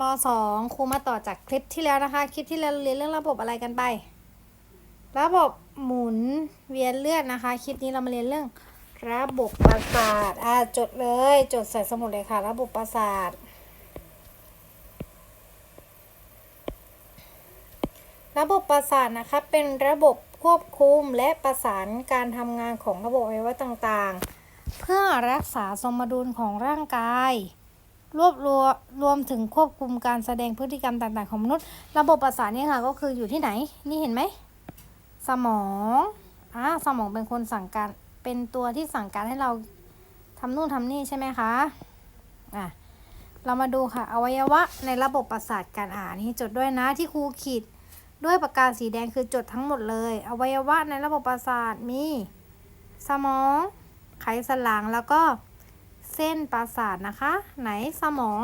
มสองครูมาต่อจากคลิปที่แล้วนะคะ คลิปที่แล้วเราเรียนเรื่องระบบอะไรกันไป ระบบหมุนเวียนเลือดนะคะ คลิปนี้เรามาเรียนเรื่อง ระบบประสาทอ่าจดเลย จดใส่สมุดเลยค่ะ ระบบประสาท ระบบประสาทนะคะ เป็นระบบควบคุมและประสานการทำงานของระบบอวัยวะต่างๆ เพื่อรักษาสมดุลของร่างกาย รวบรวมรวมถึงควบคุมการแสดงพฤติกรรมต่างๆ ของมนุษย์ ระบบประสาทเนี่ยค่ะก็คืออยู่ที่ไหน นี่เห็นไหม สมองอ่าสมองเป็นคนสั่งการเป็นตัวที่สั่งการให้เราทำนู่นทำนี่ใช่ไหมคะอะเรามาดูค่ะ อวัยวะในระบบประสาทการอ่านนี่จดด้วยนะที่ครูขีดด้วยปากกาสีแดงคือจดทั้งหมดเลย อวัยวะในระบบประสาทมี สมอง ไขสันหลังแล้วก็ เส้นประสาทนะคะ ไหนสมอง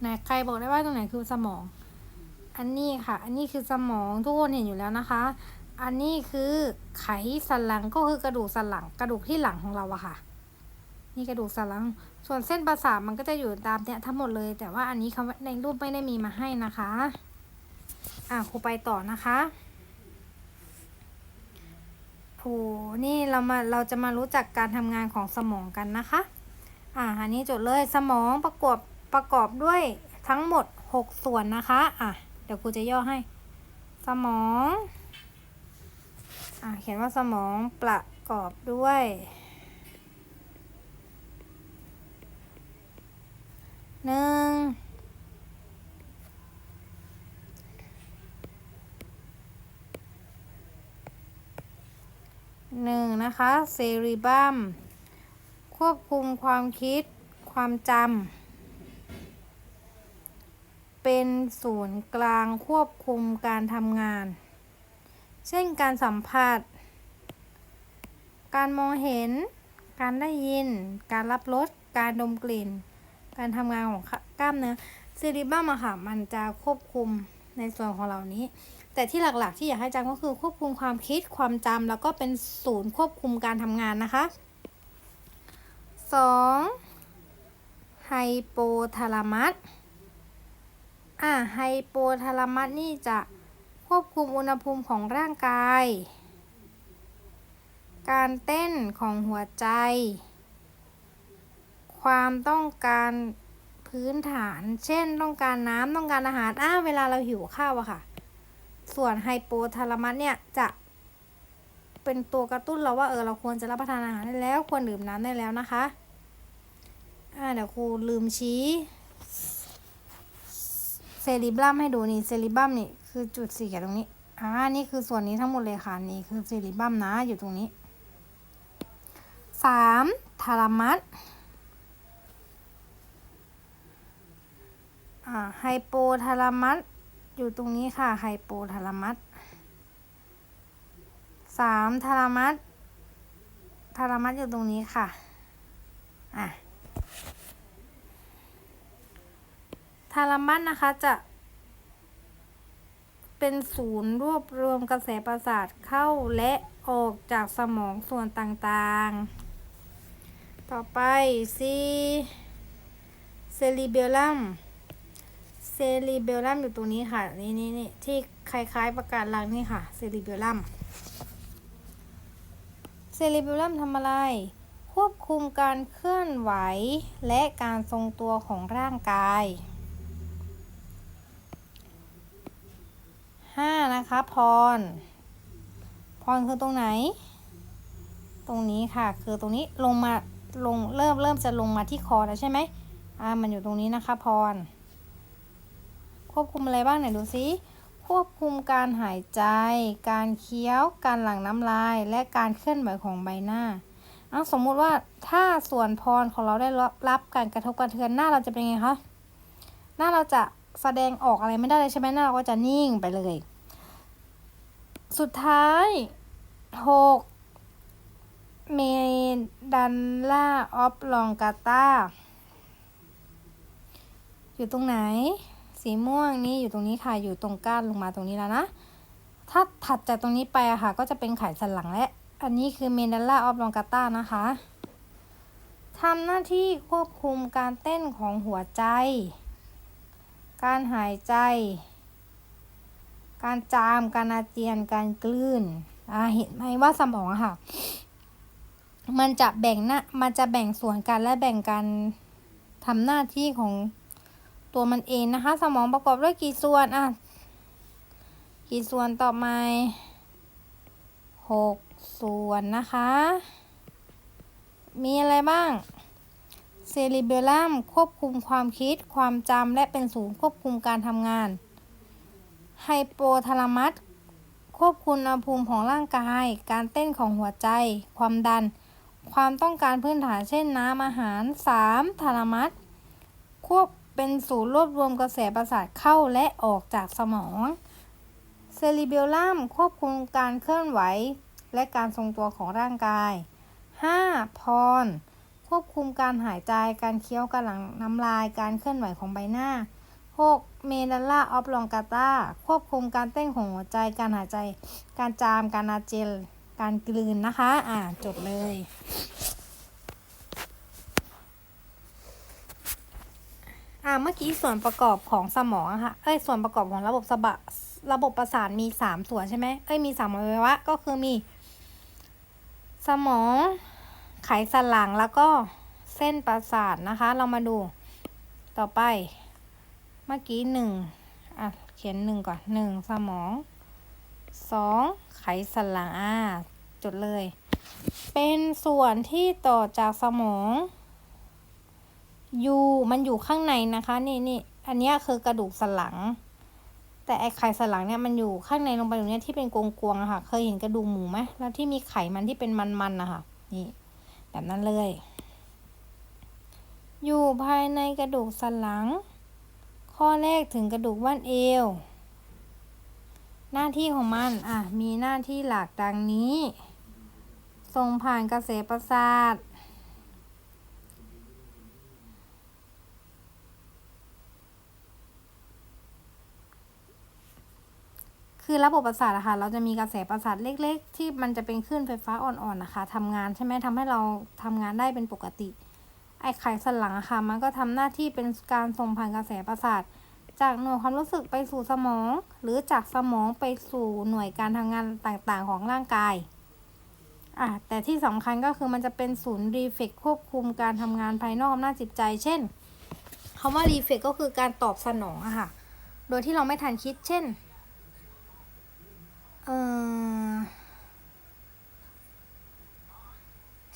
ไหนใครบอกได้ว่าตรงไหนคือสมอง อันนี้ค่ะ อันนี้คือสมองทุกคนเห็นอยู่แล้วนะคะ อันนี้คือไขสันหลังก็คือกระดูกสันหลังกระดูกที่หลังของเราอะค่ะ นี่กระดูกสันหลัง ส่วนเส้นประสาทมันก็จะอยู่ตามเนี่ยทั้งหมดเลย แต่ว่าอันนี้เขาในรูปไม่ได้มีมาให้นะคะ อะครูไปต่อนะคะโหนี่เรามาเราจะมารู้จักการทำงานของสมองกันนะคะ อะอันนี้จดเลยสมองประกอบประกอบด้วยทั้งหมด 6 ส่วนนะคะ อะ เดี๋ยวครูจะย่อให้ สมอง อะ เขียนว่าสมองประกอบด้วย หนึ่ง หนึ่งนะคะ เซริบัม ควบคุมความคิดความจำเป็นศูนย์กลางควบคุมการทำงาน เช่นการสัมผัส การมองเห็น การได้ยิน การรับรสการดมกลิ่น การทำงานของกล้ามเนื้อเซริบัมอะค่ะมันจะควบคุมในส่วนของเหล่านี้ แต่ที่หลักๆ ที่อยากให้จำก็คือควบคุมความคิดความจำแล้วก็เป็นศูนย์ควบคุมการทำงานนะคะ 2. ไฮโปทาลามัสอ่าไฮโปทาลามัสนี่จะควบคุมอุณหภูมิของร่างกาย การเต้นของหัวใจ ความต้องการพื้นฐาน เช่น ต้องการน้ำต้องการอาหาร อ้า เวลาเราหิวข้าวอะค่ะ ส่วนไฮโปทาลามัสเนี่ยจะ เป็นตัวกระตุ้นเราว่าเออเราควรจะรับประทานอาหารได้แล้ว ควรดื่มน้ำได้แล้วนะคะ อ่าเดี๋ยวครูลืมชี้เซริบัมให้ดูนี่เซริบัมนี่คือจุดสีเขียวตรงนี้อ่านี่คือส่วนนี้ทั้งหมดเลยค่ะนี่คือเซริบัมนะอยู่ตรงนี้สามทาลามัสอ่าไฮโปทาลามัสอยู่ตรงนี้ค่ะไฮโปทาลามัส สามทาลามัสทาลามัสอยู่ตรงนี้ค่ะ อะทาลามัสนะคะจะ เป็นศูนย์รวบรวมกระแสประสาทเข้าและออกจากสมองส่วนต่างๆ ต่อไปซีเซริเบลลัมเซรีเบลลัมอยู่ตรงนี้ค่ะ นี่นี่นี่ที่คล้ายๆประกาศลังนี่ค่ะ เซรีเบลลัม เซรีเบลลัมทำอะไร ควบคุมการเคลื่อนไหว และการทรงตัวของร่างกาย 5 นะคะพร พรคือตรงไหน ตรงนี้ค่ะ คือตรงนี้ลงมาลงเริ่มเริ่มจะลงมาที่คอแล้วใช่ไหมอ่ามันอยู่ตรงนี้นะคะพร ควบคุมอะไรบ้างไหนดูซิ ควบคุมการหายใจ การเคี้ยว การหลั่งน้ำลาย และการเคลื่อนไหวของใบหน้าเอาสมมุติว่าถ้าส่วนพรของเราได้รับการกระทบกระเทือนหน้าเราจะเป็นไงคะ หน้าเราจะแสดงออกอะไรไม่ได้เลยใช่ไหมหน้าเราก็จะนิ่งไปเลย สุดท้ายหกเมดันล่าออฟลองกาตาอยู่ตรงไหน สีม่วงนี่อยู่ตรงนี้ค่ะ อยู่ตรงก้านลงมาตรงนี้แล้วนะ ถ้าถัดจากตรงนี้ไปอะค่ะ ก็จะเป็นไขสันหลังและ อันนี้คือเมนดัลล่าออฟลองกาต้านะคะทำหน้าที่ควบคุมการเต้นของหัวใจ การหายใจ การจาม การอาเจียน การกลืนอ่าเห็นไหมว่าสมองอะค่ะ มันจะแบ่งหน้ามันจะแบ่งส่วนกันและแบ่งการทำหน้าที่ของ ตัวมันเองนะคะ สมองประกอบด้วยกี่ส่วนอะกี่ส่วนต่อมาหกส่วนนะคะ มีอะไรบ้างเซริเบลลัมควบคุมความคิดความจำและเป็นศูนย์ควบคุมการทำงานไฮโปทาลามัสควบคุมอุณหภูมิของร่างกาย การเต้นของหัวใจ ความดัน ความต้องการพื้นฐานเช่นน้ำอาหาร 3. ทาลามัสควบ เป็นศูนย์รวบรวมกระแสประสาทเข้าและออกจากสมอง เซริเบลลัมควบคุมการเคลื่อนไหว และการทรงตัวของร่างกาย 5. พร ควบคุมการหายใจ การเคี้ยวการหลังน้ำลาย การเคลื่อนไหวของใบหน้า 6. เมดัลล่าออฟลองกาตา ควบคุมการเต้นของหัวใจ การหายใจ การจาม การอาเจยนการกลืนนะคะ อ่าจดเลย อ่าเมื่อกี้ส่วนประกอบของสมองค่ะ เอ้ยส่วนประกอบของระบบสบะระบบประสาทมีสามส่วนใช่ไหมเอ้ยมีสามอวัยวะก็คือมี สมองไขสันหลังแล้วก็เส้นประสาทนะคะ เรามาดูต่อไป เมื่อกี้หนึ่งอะเขียนหนึ่งก่อนหนึ่งสมองสองไขสันหลังอ่าจดเลย เป็นส่วนที่ต่อจากสมอง ยูมันอยู่ข้างในนะคะ นี่นี่อันนี้คือกระดูกสันหลัง แต่ไอไข่สันหลังเนี่ยมันอยู่ข้างในลงไปตรงนี้ที่เป็นกวงๆอะค่ะ เคยเห็นกระดูกหมูไหมแล้วที่มีไขมันที่เป็นมันๆนะคะนี่ แบบนั้นเลย อยู่ภายในกระดูกสันหลัง ข้อแรกถึงกระดูกบ้านเอว หน้าที่ของมันอะมีหน้าที่หลักดังนี้ส่งผ่านกระแสประสาท คือระบบประสาทอะค่ะเราจะมีกระแสประสาทเล็ก ๆ ที่มันจะเป็นคลื่นไฟฟ้าอ่อนๆนะคะทำงานใช่ไหมทำให้เราทำงานได้เป็นปกติ ไอ้ไขสันหลังอะค่ะ มันก็ทำหน้าที่เป็นการส่งผ่านกระแสประสาท จากหน่วยความรู้สึกไปสู่สมอง หรือจากสมองไปสู่หน่วยการทำงานต่างๆ ของร่างกายอะแต่ที่สำคัญก็คือมันจะเป็นศูนย์รีเฟกควบคุมการทำงานภายนอกอำนาจจิตใจ เช่นคำว่ารีเฟกก็คือการตอบสนองอะค่ะ โดยที่เราไม่ทันคิด เช่น เออ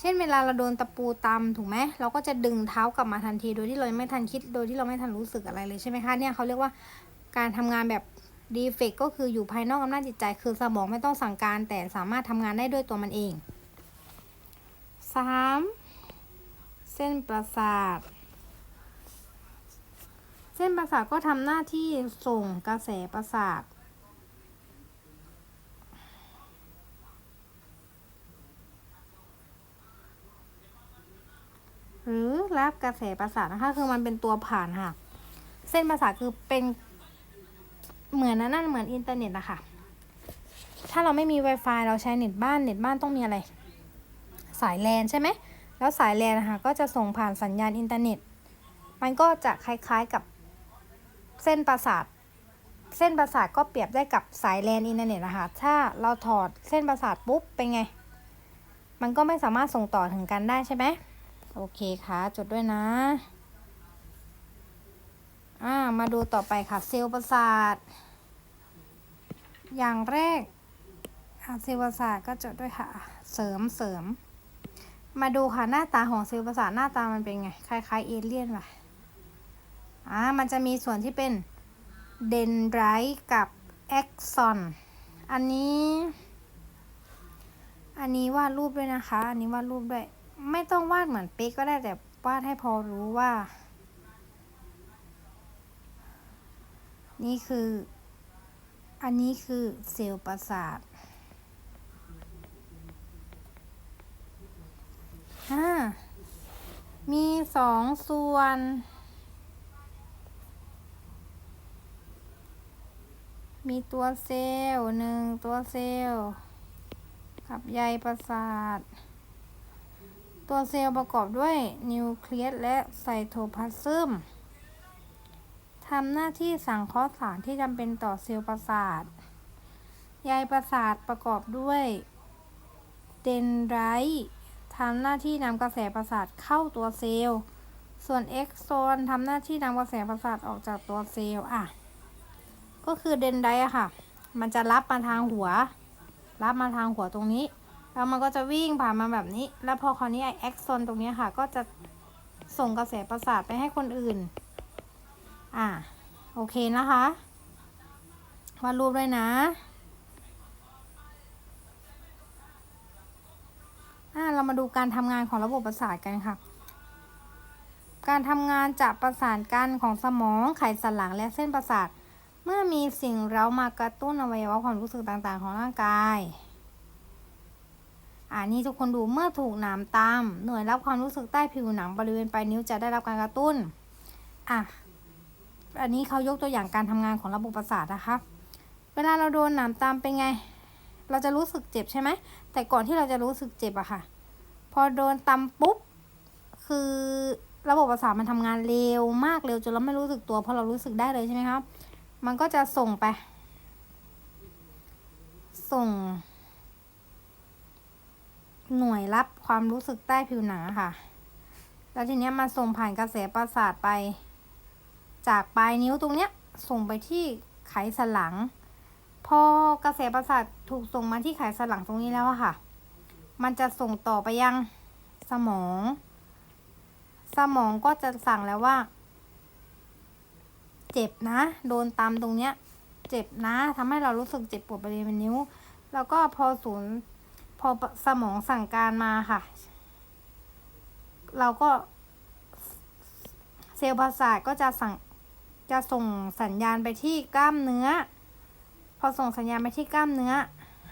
เช่นเวลาเราโดนตะปูตำถูกไหมเราก็จะดึงเท้ากลับมาทันทีโดยที่เราไม่ทันคิดโดยที่เราไม่ทันรู้สึกอะไรเลยใช่ไหมคะเนี่ยเขาเรียกว่าการทำงานแบบดีเฟกก็คืออยู่ภายนอกอำนาจจิตใจ คือสมองไม่ต้องสั่งการ แต่สามารถทำงานได้ด้วยตัวมันเอง 3. เส้นประสาท เส้นประสาทก็ทำหน้าที่ส่งกระแสประสาท หรือรับกระแสประสาทนะคะ คือมันเป็นตัวผ่านค่ะ เส้นประสาทคือเป็นเหมือนนั่นเหมือนอินเทอร์เน็ตอะคะถ้าเราไม่มี Wi-Fi เราใช้เน็ตบ้านเน็ตบ้านต้องมีอะไร สายแลนใช่ไหมแล้วสายแลนนะคะก็จะส่งผ่านสัญญาณอินเทอร์เน็ต มันก็จะคล้ายๆกับเส้นประสาท เส้นประสาทก็เปรียบได้กับสายแลนอินเทอร์เน็ตนะคะถ้าเราถอดเส้นประสาทปุ๊บเป็นไง มันก็ไม่สามารถส่งต่อถึงกันได้ใช่ไหม โอเคค่ะ จดด้วยนะอ่ามาดูต่อไปค่ะ เซลล์ประสาท อย่างแรกเซลล์ประสาทก็จดด้วยค่ะ เสริมเสริม มาดูค่ะหน้าตาของเซลล์ประสาทหน้าตามันเป็นไง คล้ายๆเอเลี่ยนป่ะอ่ามันจะมีส่วนที่เป็นเดนไรต์กับแอ็กซอน อันนี้ อันนี้วาดรูปด้วยนะคะ อันนี้วาดรูปด้วย ไม่ต้องวาดเหมือนเป๊กก็ได้แต่วาดให้พอรู้ว่า นี่คือ อันนี้คือเซลล์ประสาทอ่ามีสองส่วน มีตัวเซลล์หนึ่งตัวเซลล์กับใยประสาท ตัวเซลล์ประกอบด้วยนิวเคลียสและไซโทพลาซึมทำหน้าที่สังเคราะห์สารที่จำเป็นต่อเซลล์ประสาท ใยประสาทประกอบด้วยเดนไรต์ทำหน้าที่นำกระแสประสาทเข้าตัวเซลล์ ส่วนเอ็กโซนทำหน้าที่นำกระแสประสาทออกจากตัวเซลล์อะ ก็คือเดนไดอะค่ะ มันจะรับมาทางหัว รับมาทางหัวตรงนี้ แล้วมันก็จะวิ่งผ่านมาแบบนี้ แล้วพอคราวนี้ไอเอ็กโซนตรงนี้ค่ะ ก็จะส่งกระแสประสาทไปให้คนอื่น อะโอเคนะคะ วาดรูปด้วยนะ อะเรามาดูการทำงานของระบบประสาทกันค่ะ การทำงานจะประสานกันของสมอง ไขสันหลังและเส้นประสาท เมื่อมีสิ่งเร้ามากระตุ้นอวัยวะความรู้สึกต่างๆ ของร่างกาย นี่ทุกคนดูเมื่อถูกหนามตามหน่วยรับความรู้สึกใต้ผิวหนังบริเวณปลายนิ้วจะได้รับการกระตุ้นอะอันนี้เขายกตัวอย่างการทำงานของระบบประสาทนะคะเวลาเราโดนหนามตามเป็นไง เราจะรู้สึกเจ็บใช่ไหมแต่ก่อนที่เราจะรู้สึกเจ็บอะค่ะ พอโดนตำปุ๊บคือระบบประสาทมันทำงานเร็วมากเร็วจนเราไม่รู้สึกตัวเพราะเรารู้สึกได้เลยใช่ไหมครับ มันก็จะส่งไป ส่ง หน่วยรับความรู้สึกใต้ผิวหนังค่ะ แล้วทีเนี้ยมันส่งผ่านกระแสประสาทไป จากปลายนิ้วตรงเนี้ยส่งไปที่ไขสันหลัง พอกระแสประสาทถูกส่งมาที่ไขสันหลังตรงนี้แล้วค่ะ มันจะส่งต่อไปยังสมอง สมองก็จะสั่งแล้วว่า เจ็บนะ โดนตามตรงเนี้ย เจ็บนะทำให้เรารู้สึกเจ็บปวดบริเวณนิ้ว แล้วก็พอศูนย์ พอสมองสั่งการมาค่ะ เราก็เซลล์ประสาทก็จะสั่งจะส่งสัญญาณไปที่กล้ามเนื้อ พอส่งสัญญาณไปที่กล้ามเนื้อ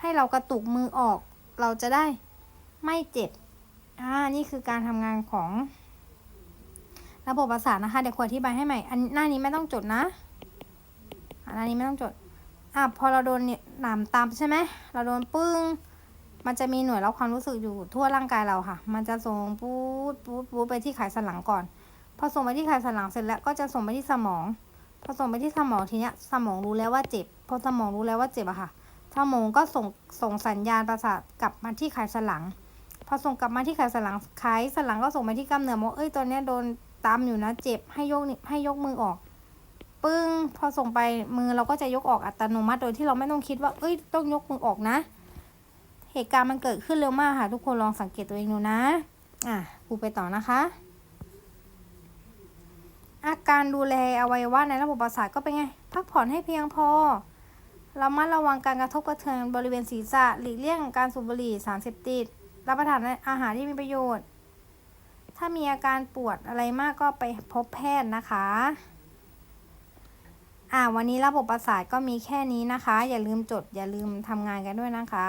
ให้เรากระตุกมือออก เราจะได้ไม่เจ็บอ่านี่คือการทำงานของ ระบบประสาทนะคะเดี๋ยวควรอธิบายให้ใหม่ อันหน้านี้ไม่ต้องจดนะอันหน้านี้ไม่ต้องจดอะพอเราโดนเนี่ยหนามตามใช่ไหมเราโดนปึ้ง มันจะมีหน่วยรับความรู้สึกอยู่ทั่วร่างกายเราค่ะ มันจะส่งปูดปูดปูดไปที่ไขสันหลังก่อน พอส่งไปที่ไขสันหลังเสร็จแล้วก็จะส่งไปที่สมอง พอส่งไปที่สมองทีเนี้ย สมองรู้แล้วว่าเจ็บ พอสมองรู้แล้วว่าเจ็บอะค่ะ สมองก็ส่งส่งสัญญาณประสาทกลับมาที่ไขสันหลัง พอส่งกลับมาที่ไขสันหลัง ไขสันหลังก็ส่งไปที่กล้ามเนื้อว่าเอ้ยตอนเนี้ยโดนตามอยู่นะเจ็บให้ยกให้ยกมือออกปึ้ง พอส่งไปมือเราก็จะยกออกอัตโนมัติโดยที่เราไม่ต้องคิดว่า เอ้ย ต้องยกมือออกนะ เหตุการณ์มันเกิดขึ้นเร็วมากค่ะ ทุกคนลองสังเกตตัวเองดูนะ อะครูไปต่อนะคะ อาการดูแลอวัยวะในระบบประสาทก็เป็นไง พักผ่อนให้เพียงพอระมัดระวังการกระทบกระเทือนบริเวณศีรษะ หลีกเลี่ยงการสูบบุหรี่สารเสพติด รับประทานอาหารที่มีประโยชน์ ถ้ามีอาการปวดอะไรมากก็ไปพบแพทย์นะคะ อ่าวันนี้ระบบประสาทก็มีแค่นี้นะคะ อย่าลืมจด อย่าลืมทำงานกันด้วยนะคะ